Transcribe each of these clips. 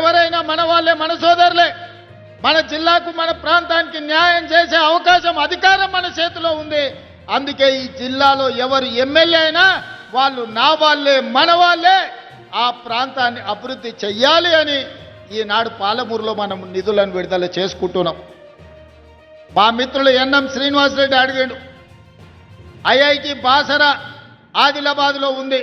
ఎవరైనా మన వాళ్ళే మన సోదరులే మన జిల్లాకు మన ప్రాంతానికి న్యాయం చేసే అవకాశం అధికారం మన చేతిలో ఉంది. అందుకే ఈ జిల్లాలో ఎవరు ఎమ్మెల్యే అయినా వాళ్ళు నా వాళ్ళే మన వాళ్ళే ఆ ప్రాంతాన్ని అభివృద్ధి చెయ్యాలి అని ఈనాడు పాలమూరులో మనం నిధులను విడుదల చేసుకుంటున్నాం. మా మిత్రులు ఎన్ఎం శ్రీనివాసరెడ్డి అడిగాడు ఐఐటి బాసరా ఆదిలాబాద్లో ఉంది.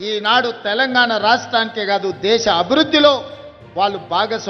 ఈనాడు తెలంగాణ రాష్ట్రానికే కాదు దేశ అభివృద్ధిలో వాళ్ళు భాగస్వామి